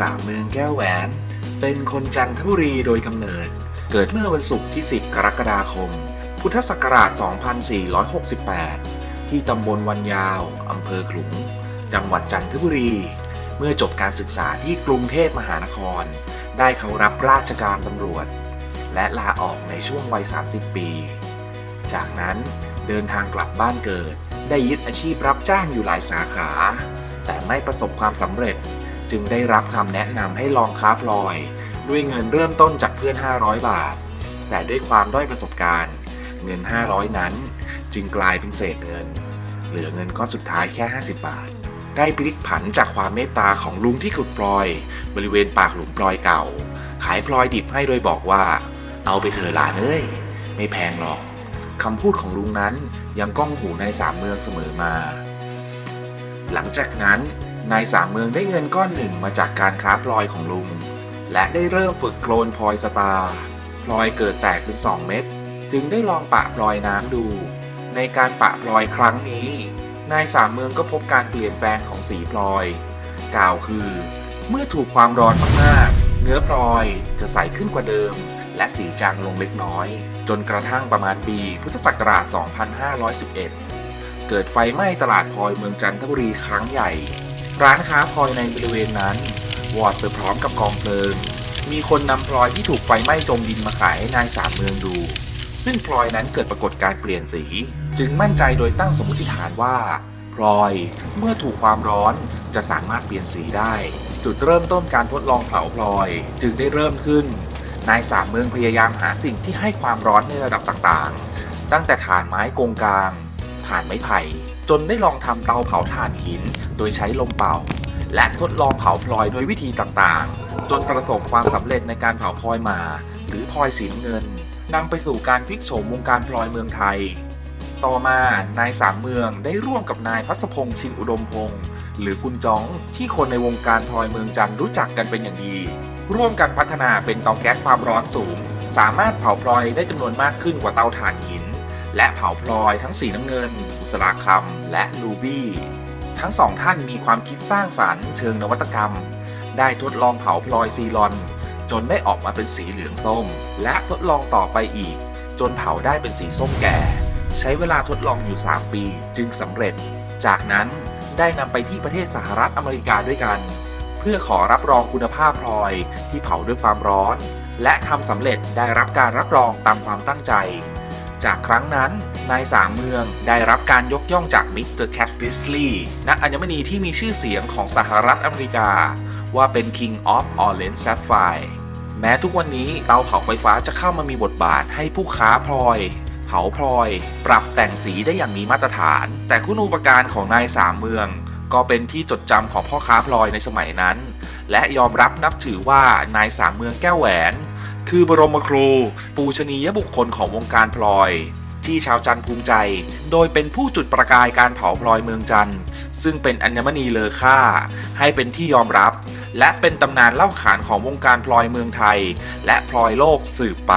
สามเมืองแก้วแหวน เป็นคนจันทบุรีโดยกำเนิด เกิดเมื่อวันศุกร์ที่ 10 กรกฎาคม พุทธศักราช 2468 ที่ตำบลวันยาวอำเภอขลุง จังหวัดจันทบุรี เมื่อจบการศึกษาที่กรุงเทพมหานคร ได้เข้ารับราชการตำรวจ และลาออกในช่วงวัย 30 ปี จากนั้นเดินทางกลับบ้านเกิด ได้ยึดอาชีพรับจ้างอยู่หลายสาขา แต่ไม่ประสบความสำเร็จ จึงได้รับคำแนะนำให้ลองค้าพลอย ด้วยเงินเริ่มต้นจากเพื่อน 500 บาท แต่ด้วยความด้อยประสบการณ์ เงิน 500 นั้น จึงกลายเป็นเศษเงิน เหลือเงินก้อนสุดท้ายแค่ 50 บาท ได้พลิกผันจากความเมตตาของลุงที่ขุดพลอย บริเวณปากหลุมพลอยเก่า ขายพลอยดิบให้โดยบอกว่า เอาไปเถอะหลานเอ้ยไม่แพงหรอกคำพูดของลุงนั้นยังก้องหูในสามเมืองเสมอมา หลังจากนั้น นายสามเมืองได้เงินก้อนหนึ่งมาจากการค้าพลอยของลุง และได้เริ่มฝึกโคลนพลอยสตาร์พลอยเกิดแตกเป็น 2 เม็ดจึงได้ลองปะพลอยน้ำดู ในการปะพลอยครั้งนี้ นายสามเมืองก็พบการเปลี่ยนแปลงของสีพลอย กล่าวคือ เมื่อถูกความร้อนมากๆ เนื้อพลอยจะใสขึ้นกว่าเดิม และสีจางลงเล็กน้อย จนกระทั่งประมาณปีพุทธศักราช 2511 เกิดไฟไหม้ตลาดพลอยเมืองจันทบุรีครั้งใหญ่ ร้านค้าพลอยในบริเวณนั้น วอดไปพร้อมกับกองเพลิง มีคนนำพลอยที่ถูกไฟไหม้จมดินมาขายให้นายสามเมืองดู ซึ่งพลอยนั้นเกิดปรากฏการเปลี่ยนสี จึงมั่นใจโดยตั้งสมมติฐานว่า พลอยเมื่อถูกความร้อนจะสามารถเปลี่ยนสีได้ จุดเริ่มต้นการทดลองเผาพลอยจึงได้เริ่มขึ้น นายสามเมืองพยายามหาสิ่งที่ให้ความร้อนในระดับต่างๆ ตั้งแต่ถ่านไม้กงกลางถ่านไม้ไผ่ จนได้ลองทำเตาเผาถ่านหิน โดยใช้ลมเป่า และทดลองเผาพลอยโดยวิธีต่างๆ จนประสบความสำเร็จในการเผาพลอยหมา หรือพลอยสีน้ำเงินนำไปสู่การพลิกโฉมวงการพลอยเมืองไทย ต่อมานายสามเมืองได้ร่วมกับนายพัสพงษ์ชินอุดมพงศ์หรือคุณจ้องที่คนในวงการพลอยเมืองจันทร์รู้จักกันเป็นอย่างดี ร่วมกันพัฒนาเป็นเตาแก๊สความร้อนสูง สามารถเผาพลอยได้จำนวนมากขึ้นกว่าเตาถ่านหิน และเผาพลอยทั้งสีน้ำเงินอุสราคำและลูบี้ทั้งสองท่านมีความคิดสร้างสารรค์เชิงนวัตกรรม ได้ทดลองเผาพลอยซีลอน จนได้ออกมาเป็นสีเหลืองส้ม และทดลองต่อไปอีก จนเผาได้เป็นสีส้มแก่ ใช้เวลาทดลองอยู่ 3 ปีจึงสำเร็จ จากนั้นได้นำไปที่ประเทศสหรัฐอเมริกาด้วยกัน เพื่อขอรับรองคุณภาพพลอยที่เผาด้วยความร้อน และทำสำเร็จได้รับการรับรองตามความตั้งใจ จากครั้งนั้น นายสามเมืองได้รับการยกย่องจากมิสเตอร์แคทบิสลีย์นักอัญมณีที่มีชื่อเสียงของสหรัฐอเมริกา ว่าเป็น King of Orange Sapphire แม้ทุกวันนี้เตาเผาไฟฟ้าจะเข้ามามีบทบาทให้ผู้ค้าพลอย เผาพลอย ปรับแต่งสีได้อย่างมีมาตรฐาน แต่คุณูปการของนายสามเมือง ก็เป็นที่จดจำของพ่อค้าพลอยในสมัยนั้น และยอมรับนับถือว่านายสามเมืองแก้วแหวน คือบรมครู ปูชนียบุคคลของวงการพลอย ที่ชาวจันทร์ภูมิใจ โดยเป็นผู้จุดประกายการเผาพลอยเมืองจันทร์ซึ่งเป็นอัญมณีเลอค่า ให้เป็นที่ยอมรับ และเป็นตำนานเล่าขานของวงการพลอยเมืองไทย และพลอยโลกสืบไป